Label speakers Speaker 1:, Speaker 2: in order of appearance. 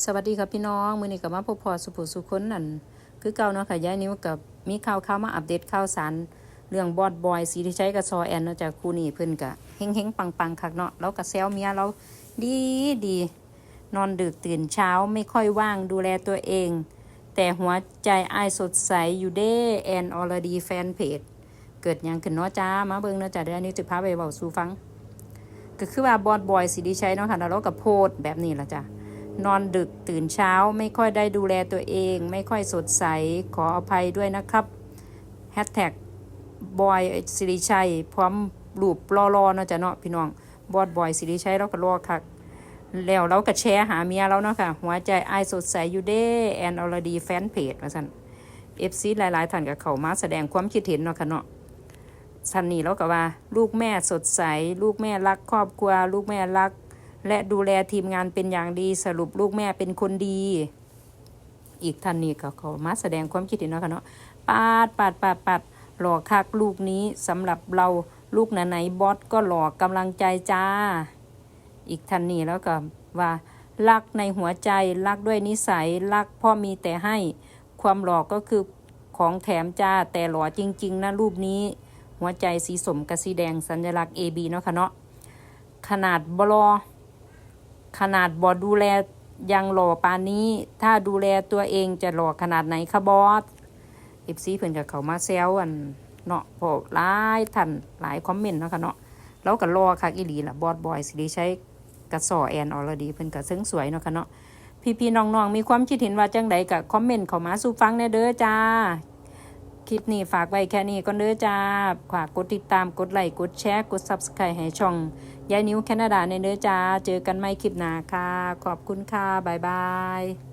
Speaker 1: สวัสดีครับพี่น้อง มือนี้ก็มาพบพอสุภุสุคนนั่นคือเก่าเนาะค่ะยายนิ้วกับมีข่าวข่าวมาอัปเดตข่าวสารเรื่องบอดบอยสีที่ใช้กับซอแอนเนาะจากคู่นี้เพิ่นก็เฮงเฮงปังปังคักเนาะแล้วก็แซวเมียเราดีดีนอนดึกตื่นเช้าไม่ค่อยว่างดูแลตัวเอง แต่หัวใจอายสดใสอยู่เด้แอนออลดีแฟนเพจเกิดยังขึ้นเนาะจ้ามาเบิ่งเนาะจ้าเดี๋ยวอันนี้จะพาไปเว้าสู่ฟัง ก็คือว่าบอดบอยสิริชัยเนาะค่ะแล้วเราก็โพสต์แบบนี้ละจ้ะ นอนดึกตื่นเช้าไม่ค่อยได้ดูแลตัวเอง ไม่ค่อยสดใสขออภัยด้วยนะครับแฮชแท็กบอยสิริชัย พร้อมรูปรอๆเนาะจ้ะเนาะพี่น้องบอดบอยสิริชัยเราก็รอคักแล้วเราก็แชร์หาเมียเราเนาะค่ะ หัวใจอายสดใสอยู่เด้แอนอลดีแฟนเพจว่าซั่นเอฟซีหลายๆท่านก็เขามาแสดงความคิดเห็นเนาะค่ะเนาะสันนี่แล้วก็ว่า ลูกแม่สดใส ลูกแม่รักครอบครัว ลูกแม่รัก และดูแลทีมงานเป็นอย่างดีสรุปลูกแม่เป็นคนดี อีกท่านนี่ก็เขามาแสดงความคิดเห็นเนาะค่ะเนาะปาดปาดปาดปาดหล่อคักลูกนี้สำหรับเราลูกไหนไหนบอสก็หล่อกำลังใจจ้า อีกท่านนี่แล้วก็ว่ารักในหัวใจรักด้วยนิสัยรักพ่อมีแต่ให้ความหล่อก็คือของแถมจ้าแต่หล่อจริง ๆ นะรูปนี้ หัวใจสีสมกับสีแดงสัญลักษณ์ AB เนาะค่ะเนาะขนาดบลอ ขนาดบอดูแลยังหล่อปานนี้ ถ้าดูแลตัวเองจะหล่อขนาดไหนคะบอสเอฟซีเพิ่อนกับเขามาแซวอันเนาะพอหลายท่านหลายคอมเมนต์เนาะค่ะเนาะแล้วก็รอคักอีหลีล่ะบอสบอยสิริใช้กระสอแอนออลดีเพิ่อนก็ซึ้งสวยเนาะค่ะเนาะพี่ๆน้องๆมีความคิดเห็นว่าจังใดก็คอมเมนต์เขามาสู่ฟังแน่เด้อจ้า ลิปนี้ฝากไว้แค่นี้ก่อนเด้อจ้าฝากกดติดตามกดไลค์กดแชร์กด Subscribe ให้ช่องยายนิ้วแคนาดาในเด้อจ้า เจอกันใหม่คลิปหน้าค่ะ ขอบคุณค่ะ บ๊ายบาย